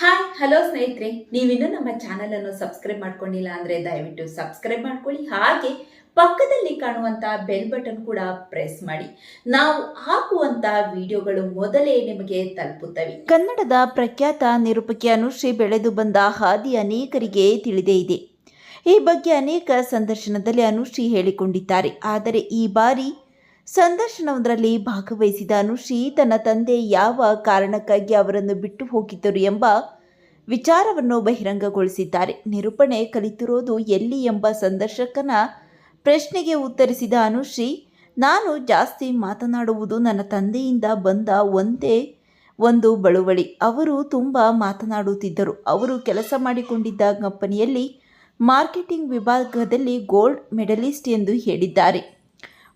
Hi hello ಸ್ನೇಹಿತರೆ. ನೀವಿನ್ನೂ ನಮ್ಮ ಚಾನೆಲ್ ಅನ್ನು ಸಬ್ಸ್ಕ್ರೈಬ್ ಮಾಡ್ಕೊಂಡಿಲ್ಲ ಅಂದ್ರೆ ದಯವಿಟ್ಟು ಸಬ್ಸ್ಕ್ರೈಬ್ ಮಾಡ್ಕೊಳ್ಳಿ. ಹಾಗೆ ಪಕ್ಕದಲ್ಲಿ ಕಾಣುವಂಥ ಬೆಲ್ ಬಟನ್ ಕೂಡ ಪ್ರೆಸ್ ಮಾಡಿ. ನಾವು ಹಾಕುವಂಥ ವಿಡಿಯೋಗಳು ಮೊದಲೇ ನಿಮಗೆ ತಲುಪುತ್ತವೆ. ಕನ್ನಡದ ಪ್ರಖ್ಯಾತ ನಿರೂಪಕಿ ಅನುಶ್ರೀ ಬೆಳೆದು ಬಂದ ಹಾದಿ ಅನೇಕರಿಗೆ ತಿಳಿದೇ ಇದೆ. ಈ ಬಗ್ಗೆ ಅನೇಕ ಸಂದರ್ಶನದಲ್ಲಿ ಅನುಶ್ರೀ ಹೇಳಿಕೊಂಡಿದ್ದಾರೆ. ಆದರೆ ಈ ಬಾರಿ ಸಂದರ್ಶನವೊಂದರಲ್ಲಿ ಭಾಗವಹಿಸಿದ ಅನುಶ್ರೀ ತನ್ನ ತಂದೆ ಯಾವ ಕಾರಣಕ್ಕಾಗಿ ಅವರನ್ನು ಬಿಟ್ಟು ಹೋಗಿದ್ದರು ಎಂಬ ವಿಚಾರವನ್ನು ಬಹಿರಂಗಗೊಳಿಸಿದ್ದಾರೆ. ನಿರೂಪಣೆ ಕಲಿತಿರೋದು ಎಲ್ಲಿ ಎಂಬ ಸಂದರ್ಶಕನ ಪ್ರಶ್ನೆಗೆ ಉತ್ತರಿಸಿದ ಅನುಶ್ರೀ ನಾನು ಜಾಸ್ತಿ ಮಾತನಾಡುವುದು ನನ್ನ ತಂದೆಯಿಂದ ಬಂದ ಒಂದೇ ಒಂದು ಬಳುವಳಿ. ಅವರು ತುಂಬ ಮಾತನಾಡುತ್ತಿದ್ದರು. ಅವರು ಕೆಲಸ ಮಾಡಿಕೊಂಡಿದ್ದ ಕಂಪನಿಯಲ್ಲಿ ಮಾರ್ಕೆಟಿಂಗ್ ವಿಭಾಗದಲ್ಲಿ ಗೋಲ್ಡ್ ಮೆಡಲಿಸ್ಟ್ ಎಂದು ಹೇಳಿದ್ದಾರೆ.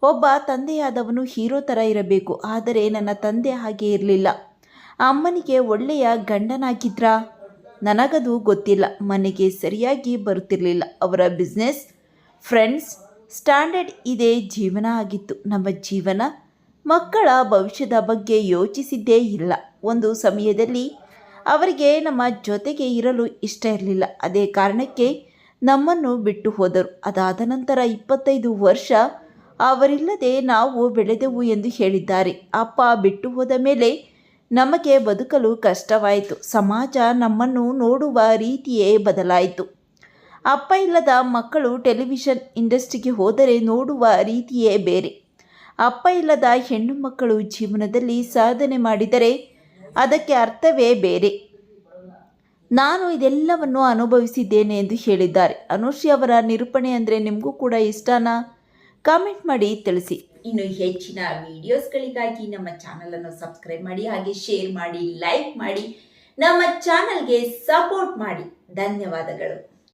ಒಬ್ಬ ತಂದೆಯಾದವನು ಹೀರೋ ಥರ ಇರಬೇಕು, ಆದರೆ ನನ್ನ ತಂದೆ ಹಾಗೆ ಇರಲಿಲ್ಲ. ಅಮ್ಮನಿಗೆ ಒಳ್ಳೆಯ ಗಂಡನಾಗಿದ್ರಾ? ನನಗದು ಗೊತ್ತಿಲ್ಲ, ಮನೆಗೆ ಸರಿಯಾಗಿ ಬರುತ್ತಿರಲಿಲ್ಲ. ಅವರ ಬಿಸ್ನೆಸ್ ಫ್ರೆಂಡ್ಸ್ ಸ್ಟ್ಯಾಂಡರ್ಡ್ ಇದೇ ಜೀವನ ಆಗಿತ್ತು. ನಮ್ಮ ಜೀವನ, ಮಕ್ಕಳ ಭವಿಷ್ಯದ ಬಗ್ಗೆ ಯೋಚಿಸಿದ್ದೇ ಇಲ್ಲ. ಒಂದು ಸಮಯದಲ್ಲಿ ಅವರಿಗೆ ನಮ್ಮ ಜೊತೆಗೆ ಇರಲು ಇಷ್ಟ ಇರಲಿಲ್ಲ. ಅದೇ ಕಾರಣಕ್ಕೆ ನಮ್ಮನ್ನು ಬಿಟ್ಟು ಹೋದರು. ಅದಾದ ನಂತರ ಇಪ್ಪತ್ತೈದು ವರ್ಷ ಅವರಿಲ್ಲದೆ ನಾವು ಬೆಳೆದೆವು ಎಂದು ಹೇಳಿದ್ದಾರೆ. ಅಪ್ಪ ಬಿಟ್ಟು ಹೋದ ಮೇಲೆ ನಮಗೆ ಬದುಕಲು ಕಷ್ಟವಾಯಿತು. ಸಮಾಜ ನಮ್ಮನ್ನು ನೋಡುವ ರೀತಿಯೇ ಬದಲಾಯಿತು. ಅಪ್ಪ ಇಲ್ಲದ ಮಕ್ಕಳು ಟೆಲಿವಿಷನ್ ಇಂಡಸ್ಟ್ರಿಗೆ ಹೋದರೆ ನೋಡುವ ರೀತಿಯೇ ಬೇರೆ. ಅಪ್ಪ ಇಲ್ಲದ ಹೆಣ್ಣು ಮಕ್ಕಳು ಜೀವನದಲ್ಲಿ ಸಾಧನೆ ಮಾಡಿದರೆ ಅದಕ್ಕೆ ಅರ್ಥವೇ ಬೇರೆ. ನಾನು ಇದೆಲ್ಲವನ್ನು ಅನುಭವಿಸಿದ್ದೇನೆ ಎಂದು ಹೇಳಿದ್ದಾರೆ. ಅನುಶ್ರೀ ಅವರ ನಿರೂಪಣೆ ಅಂದರೆ ನಿಮಗೂ ಕೂಡ ಇಷ್ಟನಾ? ಕಾಮೆಂಟ್ ಮಾಡಿ, ತಿಳಿಸಿ. ಇನ್ನು ಹೆಚ್ಚಿನ ವಿಡಿಯೋಸ್ಗಳಿಗಾಗಿ ನಮ್ಮ ಚಾನಲ್ ಅನ್ನು ಸಬ್ಸ್ಕ್ರೈಬ್ ಮಾಡಿ, ಹಾಗೆ ಶೇರ್ ಮಾಡಿ ಲೈಕ್ ಮಾಡಿ, ನಮ್ಮ ಚಾನಲ್ಗೆ ಸಪೋರ್ಟ್ ಮಾಡಿ. ಧನ್ಯವಾದಗಳು.